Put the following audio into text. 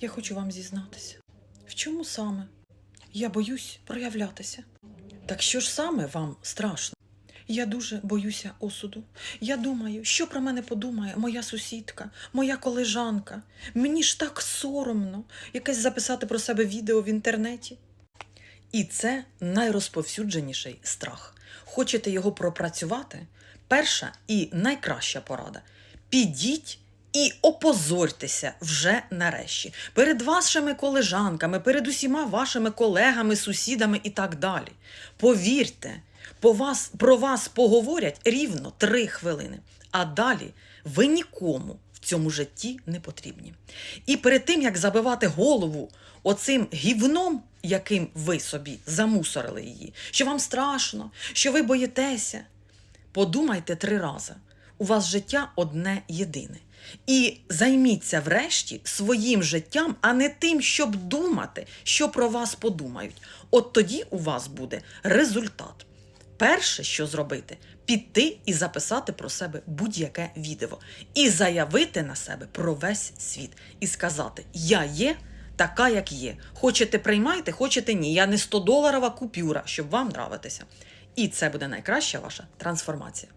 Я хочу вам зізнатися. В чому саме? Я боюсь проявлятися. Так що ж саме вам страшно? Я дуже боюся осуду. Я думаю, що про мене подумає моя сусідка, моя колежанка. Мені ж так соромно якесь записати про себе відео в інтернеті. І це найрозповсюдженіший страх. Хочете його пропрацювати? Перша і найкраща порада. Підіть і опозорьтеся вже нарешті. Перед вашими колежанками, перед усіма вашими колегами, сусідами і так далі. Повірте, по вас, про вас поговорять рівно три хвилини, а далі ви нікому в цьому житті не потрібні. І перед тим, як забивати голову оцим гівном, яким ви собі замусорили її, що вам страшно, що ви боїтеся, подумайте три рази. У вас життя одне єдине. І займіться врешті своїм життям, а не тим, щоб думати, що про вас подумають. От тоді у вас буде результат. Перше, що зробити, піти і записати про себе будь-яке відео і заявити на себе про весь світ і сказати: Я є така, як є. Хочете приймайте, хочете ні. Я не 100 доларова купюра, щоб вам нравитися. І це буде найкраща ваша трансформація.